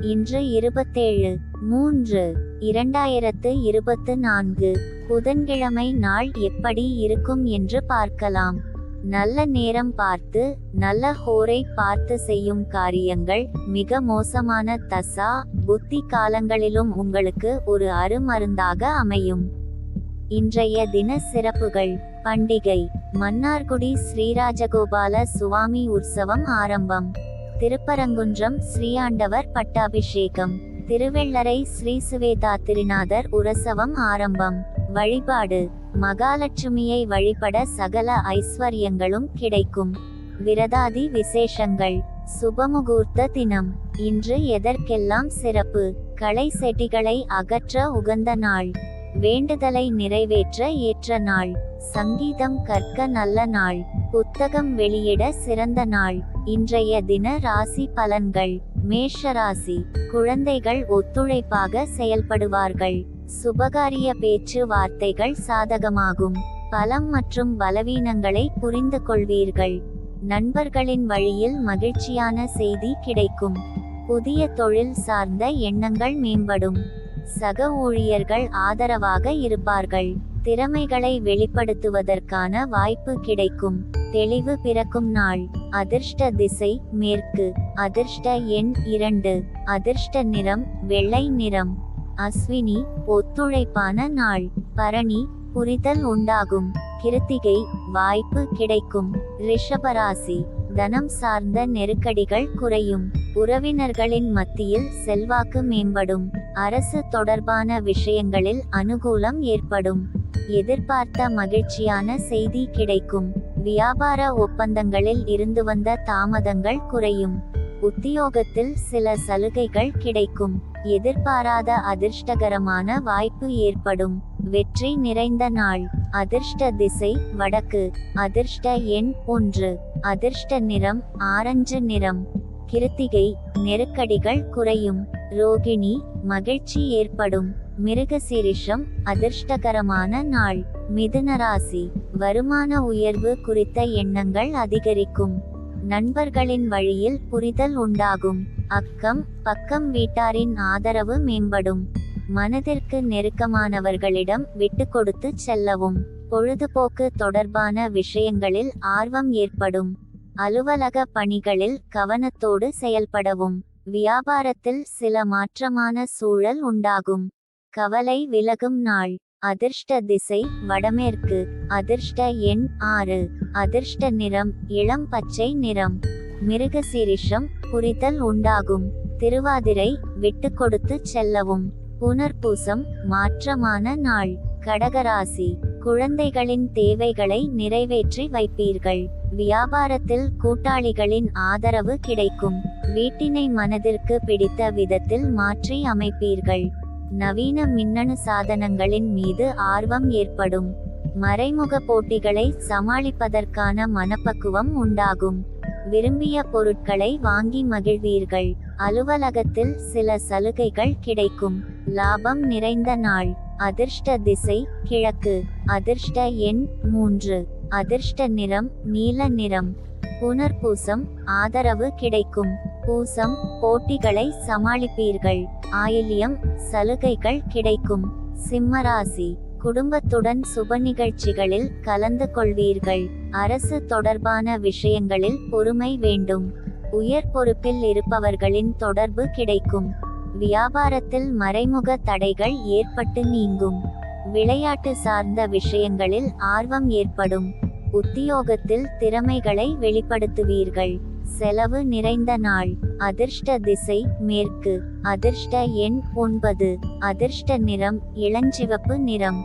இன்று இருபத்தேழு மூன்று இரண்டாயிரத்து இருபத்து நான்கு புதன்கிழமை நாள் எப்படி இருக்கும் என்று பார்க்கலாம். நல்ல நேரம் பார்த்து நல்ல ஹோரை பார்த்து செய்யும் காரியங்கள் மிக மோசமான தசா புத்தி காலங்களிலும் உங்களுக்கு ஒரு அருமருந்தாக அமையும். இன்றைய தின சிறப்புகள் பண்டிகை மன்னார்குடி ஸ்ரீராஜகோபால சுவாமி உற்சவம் ஆரம்பம். திருப்பரங்குன்றம் ஸ்ரீஆண்டவர் பட்டாபிஷேகம். திருவெள்ளரை ஸ்ரீ சுவேதா திருநாதர் உரசவம் ஆரம்பம். வழிபாடு. மகாலட்சுமியை வழிபட சகல ஐஸ்வர்யங்களும் கிடைக்கும். விரதாதி விசேஷங்கள். சுபமுகூர்த்த தினம். இன்று எதற்கெல்லாம் சிறப்பு? களை செடிகளை அகற்ற உகந்த நாள். வேண்டுதலை நிறைவேற்ற ஏற்ற நாள். சங்கீதம் கற்க நல்ல நாள் புத்தகம் வெளியிட சிறந்த நாள் இன்றைய தின ராசி பலன்கள் மேஷ ராசி குழந்தைகள் ஒத்துழைப்பாக செயல்படுவார்கள் சுபகாரிய பேச்சு வார்த்தைகள் சாதகமாகும் பலம் மற்றும் பலவீனங்களை புரிந்து கொள்வீர்கள் நண்பர்களின் வழியில் மகிழ்ச்சியான செய்தி கிடைக்கும் புதிய தொழில் சார்ந்த எண்ணங்கள் மேம்படும் சக ஊழியர்கள் ஆதரவாக இருப்பார்கள். திறமைகளை வெளிப்படுத்துவதற்கான வாய்ப்பு கிடைக்கும். தெளிவு பிறக்கும் நாள். அதிர்ஷ்ட திசை மேற்கு. அதிர்ஷ்ட எண் இரண்டு. அதிர்ஷ்ட நிறம் வெள்ளை நிறம். அஸ்வினி ஒத்துழைப்பான நாள். பரணி புரிதல் உண்டாகும். கிருத்திகை வாய்ப்பு கிடைக்கும். ரிஷபராசி தனம் சார்ந்த நெருக்கடிகள் குறையும். உறவினர்களின் மத்தியில் செல்வாக்கு மேம்படும். அரசு தொடர்பான விஷயங்களில் அனுகூலம் ஏற்படும். எதிர்பார்த்த மகிழ்ச்சியான செய்தி கிடைக்கும். வியாபார ஒப்பந்தங்களில் இருந்து வந்த தாமதங்கள் குறையும். உத்தியோகத்தில் சில சலுகைகள் கிடைக்கும். எதிர்பாராத அதிர்ஷ்டகரமான வாய்ப்பு ஏற்படும். வெற்றி நிறைந்த நாள். அதிர்ஷ்ட திசை வடக்கு. அதிர்ஷ்ட எண் ஒன்று. அதிர்ஷ்ட நிறம் ஆரஞ்சு நிறம். கிருத்திகை. நெருக்கடிகள் குறையும். ரோகிணி. மகிழ்ச்சி ஏற்படும். மிருகசீரிஷம் அதிர்ஷ்டகரமான நாள். மிதுன ராசி. வருமான உயர்வு குறித்த எண்ணங்கள் அதிகரிக்கும். நண்பர்களின் வழியில் புரிதல் உண்டாகும். அக்கம் பக்கம் வீட்டாரின் ஆதரவு மேம்படும். மனதிற்கு நெருக்கமானவர்களிடம் விட்டு கொடுத்து செல்லவும். பொழுதுபோக்கு தொடர்பான விஷயங்களில் ஆர்வம் ஏற்படும். அலுவலக பணிகளில் கவனத்தோடு செயல்படவும். வியாபாரத்தில் சில மாற்றமான சூழல் உண்டாகும். கவலை விலகும் நாள். அதிர்ஷ்ட திசை வடமேற்கு. அதிர்ஷ்ட எண் ஆறு. அதிர்ஷ்ட நிறம் இளம் பச்சை நிறம். மிருகசீரிஷம் புரிதல் உண்டாகும். திருவாதிரை விட்டு கொடுத்து செல்லவும். புனர்பூசம் மாற்றமான நாள். கடகராசி. குழந்தைகளின் தேவைகளை நிறைவேற்றி வைப்பீர்கள். வியாபாரத்தில் கூட்டாளிகளின் ஆதரவு கிடைக்கும். வீட்டினை மனதிற்கு பிடித்த விதத்தில் மாற்றி அமைப்பீர்கள். நவீன மின்னணு சாதனங்களின் மீது ஆர்வம் ஏற்படும். மறைமுக போட்டிகளை சமாளிப்பதற்கான மனப்பக்குவம் உண்டாகும். விரும்பிய பொருட்களை வாங்கி மகிழ்வீர்கள். அலுவலகத்தில் சில சலுகைகள் கிடைக்கும். லாபம் நிறைந்த நாள். அதிர்ஷ்ட திசை கிழக்கு. அதிர்ஷ்ட எண் மூன்று. அதிர்ஷ்ட நிறம் நீல நிறம். புனர்பூசம் ஆதரவு கிடைக்கும். பூசம் போட்டிகளை சமாளிப்பீர்கள். ஆயில்யம் சலுகைகள் கிடைக்கும். சிம்மராசி குடும்பத்துடன் சுப நிகழ்ச்சிகளில் கலந்து கொள்வீர்கள். அரசு தொடர்பான விஷயங்களில் பொறுமை வேண்டும். உயர் பொறுப்பில் இருப்பவர்களின் தொடர்பு கிடைக்கும். வியாபாரத்தில் மறைமுக தடைகள் ஏற்பட்டு நீங்கும். விளையாட்டு சார்ந்த விஷயங்களில் ஆர்வம் ஏற்படும். உத்தியோகத்தில் திறமைகளை வெளிப்படுத்துவீர்கள். செலவு நிறைந்த நாள். அதிர்ஷ்ட திசை மேற்கு. அதிர்ஷ்ட எண் ஒன்பது. அதிர்ஷ்ட நிறம் இளஞ்சிவப்பு நிறம்.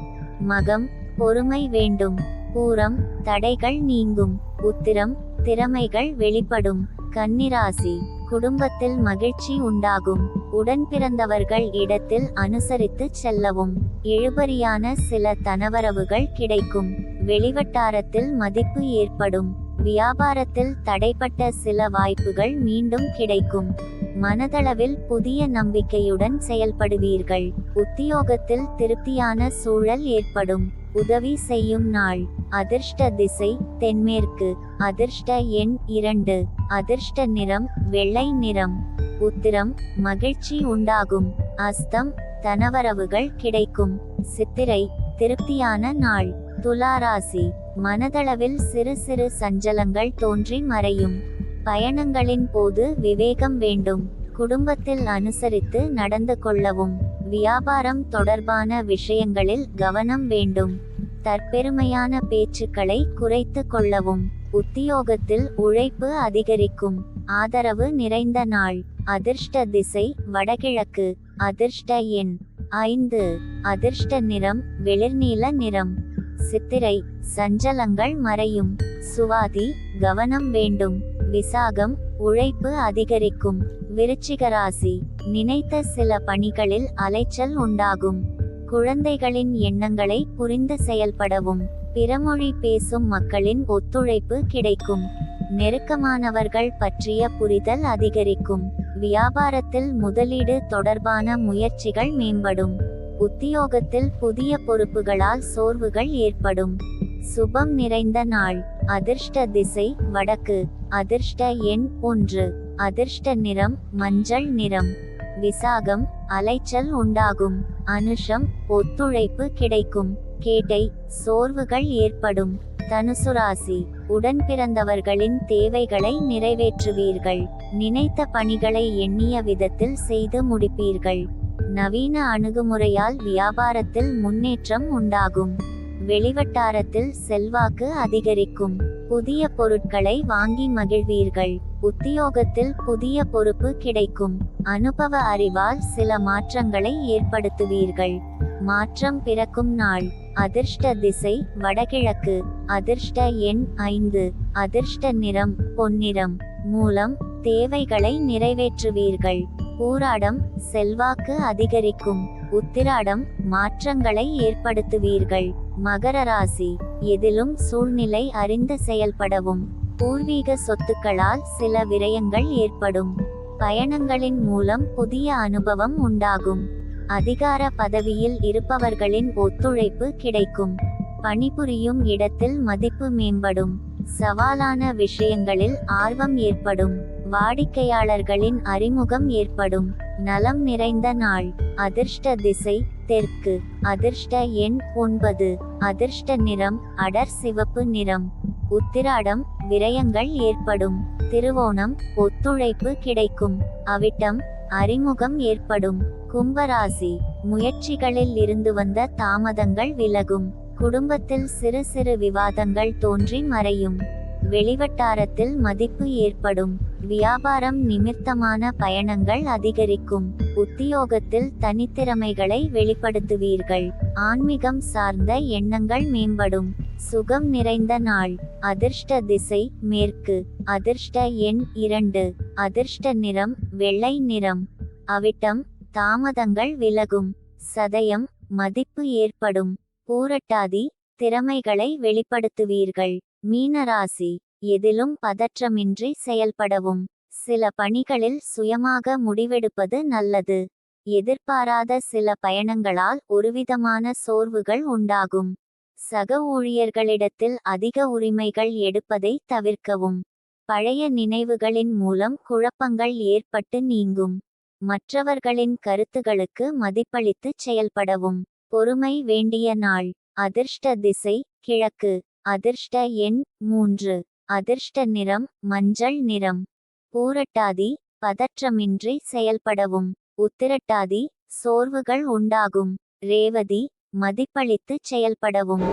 மகம் பொறுமை வேண்டும். பூரம் தடைகள் நீங்கும். உத்திரம் திறமைகள் வெளிப்படும். கன்னிராசி குடும்பத்தில் மகிழ்ச்சி உண்டாகும். உடன் பிறந்தவர்கள் இடத்தில் அனுசரித்து செல்லவும். இழுபறியான சில தனவரவுகள் கிடைக்கும். வெளிவட்டாரத்தில் மதிப்பு ஏற்படும். வியாபாரத்தில் தடைப்பட்ட சில வாய்ப்புகள் மீண்டும் கிடைக்கும். மனதளவில் புதிய நம்பிக்கையுடன் செயல்படுவீர்கள். உத்தியோகத்தில் திருப்தியான சூழல் ஏற்படும். உதவி செய்யும் நாள். அதிர்ஷ்ட திசை தென்மேற்கு. அதிர்ஷ்ட எண் இரண்டு. அதிர்ஷ்ட நிறம் வெள்ளை நிறம். உத்திரம் மகிழ்ச்சி உண்டாகும். அஸ்தம் தனவரவுகள் கிடைக்கும். சித்திரை திருப்தியான நாள். துலாராசி மனதளவில் சிறு சிறு சஞ்சலங்கள் தோன்றி மறையும். பயணங்களின் போது விவேகம் வேண்டும். குடும்பத்தில் அனுசரித்து நடந்து கொள்ளவும். வியாபாரம் தொடர்பான விஷயங்களில் கவனம் வேண்டும். தற்பெருமையான பேச்சுக்களை குறைத்து கொள்ளவும். உத்தியோகத்தில் உழைப்பு அதிகரிக்கும். ஆதரவு நிறைந்த நாள். அதிர்ஷ்ட திசை வடகிழக்கு. அதிர்ஷ்ட எண் ஐந்து. அதிர்ஷ்ட நிறம் வெளிர்நீல நிறம். சித்திரை சஞ்சலங்கள் மறையும். சுவாதி கவனம் வேண்டும். விசாகம் உழைப்பு அதிகரிக்கும். விருச்சிகராசி நினைத்த சில பணிகளில் அலைச்சல் உண்டாகும். குழந்தைகளின் எண்ணங்களை புரிந்து செயல்படவும். பிறமொழி பேசும் மக்களின் ஒத்துழைப்பு கிடைக்கும். நெருக்கமானவர்கள் பற்றிய புரிதல் அதிகரிக்கும். வியாபாரத்தில் முதலீடு தொடர்பான முயற்சிகள் மேம்படும். உத்தியோகத்தில் புதிய பொறுப்புகளால் சோர்வுகள் ஏற்படும். சுபம் நிறைந்த நாள். அதிர்ஷ்ட திசை வடக்கு. அதிர்ஷ்ட எண் ஒன்று. அதிர்ஷ்ட நிறம் மஞ்சள் நிறம். விசாகம் அலைச்சல் உண்டாகும். அனுஷம் ஒத்துழைப்பு கிடைக்கும். கேட்டை சோர்வுகள் ஏற்படும். தனுசுராசி உடன் பிறந்தவர்களின் தேவைகளை நிறைவேற்றுவீர்கள். நினைத்த பணிகளை எண்ணிய விதத்தில் செய்து முடிப்பீர்கள். நவீன அணுகுமுறையால் வியாபாரத்தில் முன்னேற்றம் உண்டாகும். வெளிவட்டாரத்தில் செல்வாக்கு அதிகரிக்கும். புதிய பொருட்களை வாங்கி மகிழ்வீர்கள். உத்தியோகத்தில் புதிய பொறுப்பு கிடைக்கும். அனுபவ அறிவால் சில மாற்றங்களை ஏற்படுத்துவீர்கள். மாற்றம் பிறக்கும் நாள். அதிர்ஷ்ட திசை வடகிழக்கு. அதிர்ஷ்ட எண் ஐந்து. அதிர்ஷ்ட நிறம் பொன்னிறம். மூலம் தேவைகளை நிறைவேற்றுவீர்கள். பூராடம் செல்வாக்கு அதிகரிக்கும். உத்திராடம் மாற்றங்களை ஏற்படுத்துவீர்கள். மகர ராசி எதிலும் சூழ்நிலை அறிந்து செயல்படவும். பூர்வீக சொத்துக்களால் சில விரயங்கள் ஏற்படும். பயணங்களின் மூலம் புதிய அனுபவம் உண்டாகும். அதிகார பதவியில் இருப்பவர்களின் ஒத்துழைப்பு கிடைக்கும். பணிபுரியும் இடத்தில் மதிப்பு மேம்படும். சவாலான விஷயங்களில் ஆர்வம் ஏற்படும். வாடிக்கையாளர்களின் அறிமுகம் ஏற்படும். நலம் நிறைந்த நாள். அதிர்ஷ்ட திசை தெற்கு. அதிர்ஷ்ட எண் ஒன்பது. அதிர்ஷ்ட நிறம் அடர் சிவப்பு நிறம். உத்திராடம் விரயங்கள் ஏற்படும். திருவோணம் ஒத்துழைப்பு கிடைக்கும். அவிட்டம் அறிமுகம் ஏற்படும். கும்பராசி. முயற்சிகளில் இருந்து வந்த தாமதங்கள் விலகும். குடும்பத்தில் சிறு சிறு விவாதங்கள் தோன்றி மறையும். வெளிவட்டாரத்தில் மதிப்பு ஏற்படும். வியாபாரம் நிமித்தமான பயணங்கள் அதிகரிக்கும். உத்தியோகத்தில் தனித்திறமைகளை வெளிப்படுத்துவீர்கள். ஆன்மீகம் சார்ந்த எண்ணங்கள் மேம்படும். சுகம் நிறைந்த நாள். அதிர்ஷ்ட திசை மேற்கு. அதிர்ஷ்ட எண் இரண்டு. அதிர்ஷ்ட நிறம் வெள்ளை நிறம். அவிட்டம் தாமதங்கள் விலகும். சதயம் மதிப்பு ஏற்படும். பூரட்டாதி திறமைகளை வெளிப்படுத்துவீர்கள். மீனராசி எதிலும் பதற்றமின்றி செயல்படவும். சில பணிகளில் சுயமாக முடிவெடுப்பது நல்லது. எதிர்பாராத சில பயணங்களால் ஒருவிதமான சோர்வுகள் உண்டாகும். சக ஊழியர்களிடத்தில் அதிக உரிமைகள் எடுப்பதை தவிர்க்கவும். பழைய நினைவுகளின் மூலம் குழப்பங்கள் ஏற்பட்டு நீங்கும். மற்றவர்களின் கருத்துகளுக்கு மதிப்பளித்து செயல்படவும். பொறுமை வேண்டிய நாள். அதிர்ஷ்ட திசை கிழக்கு. அதிர்ஷ்ட எண் மூன்று. அதிர்ஷ்ட நிறம் மஞ்சள் நிறம். பூரட்டாதி பதற்றமின்றி செயல்படவும். உத்திரட்டாதி சோர்வுகள் உண்டாகும். ரேவதி மதிப்பளித்து செயல்படவும்.